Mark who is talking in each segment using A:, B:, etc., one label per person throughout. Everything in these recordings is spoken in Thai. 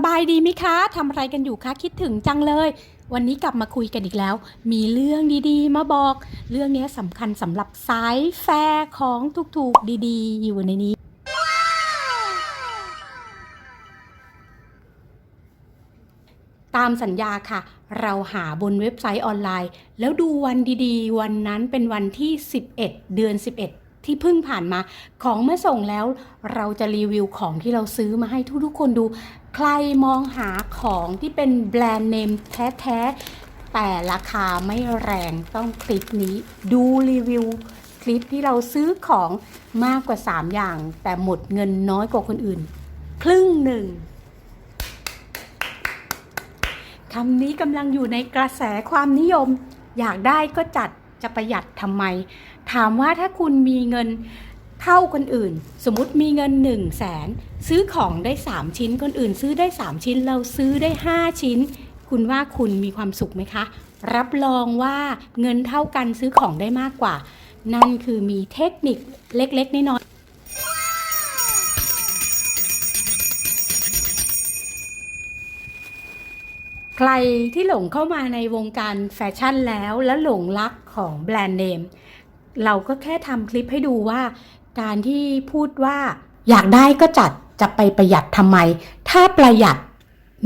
A: สบายดีไหมคะทำอะไรกันอยู่คะคิดถึงจังเลย วันนี้กลับมาคุยกันอีกแล้ว มีเรื่องดีๆ มาบอก เรื่องนี้สำคัญสำหรับสายแฟร์ของถูกๆดีๆ อยู่ในนี้ ตามสัญญาค่ะ เราหาบนเว็บไซต์ออนไลน์ แล้วดูวันดีๆ วันนั้นเป็นวันที่ 11 เดือน 11 ที่เพิ่งผ่านมา ของเมาส่งแล้ว เราจะรีวิวของที่เราซื้อมาให้ทุกๆคนดู ใครมองหาของที่เป็นแบรนด์เนมแท้ๆ แต่ราคาไม่แรงต้องคลิปนี้ ดูรีวิวคลิปที่เราซื้อของมากกว่า 3 อย่าง แต่หมดเงินน้อยกว่าคนอื่น ครึ่งหนึ่งคำนี้กำลังอยู่ในกระแสความนิยม อยากได้ก็จัด จะประหยัดทำไม ถามว่าถ้าคุณมีเงินเท่าคนอื่น สมมติมีเงิน1นึ่งแสนซื้อของได้ 3 ชิ้น คนอื่นซื้อได้ 3 ชิ้น เราซื้อได้ 5 ชิ้น คุณว่าคุณมีความสุขไหมคะ รับรองว่าเงินเท่ากันซื้อของได้มากกว่า นั่นคือมีเทคนิคเล็กๆน้อย ใครที่หลงเข้ามาในวงการแฟชั่นแล้วและหลงรักของแบรนด์เนม เราก็แค่ทำคลิปให้ดูว่า การที่พูดว่าอยากได้ก็จัดจะไปประหยัดทำไม ถ้าประหยัด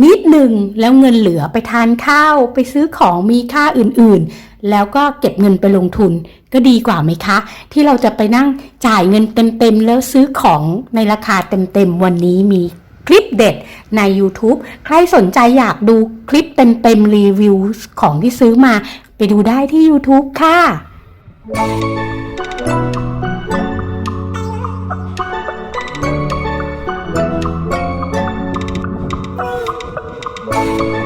A: นิดหนึ่งแล้วเงินเหลือไปทานข้าว ไปซื้อของมีค่าอื่นๆ แล้วก็เก็บเงินไปลงทุนก็ดีกว่าไหมคะ ที่เราจะไปนั่งจ่ายเงินเต็มๆ แล้วซื้อของในราคาเต็มๆ วันนี้มี เด็ดใน YouTube ใครสนใจอยากดูคลิปเต็มๆรีวิวของที่ซื้อมา ไปดูได้ที่ YouTube ค่ะ
B: Thank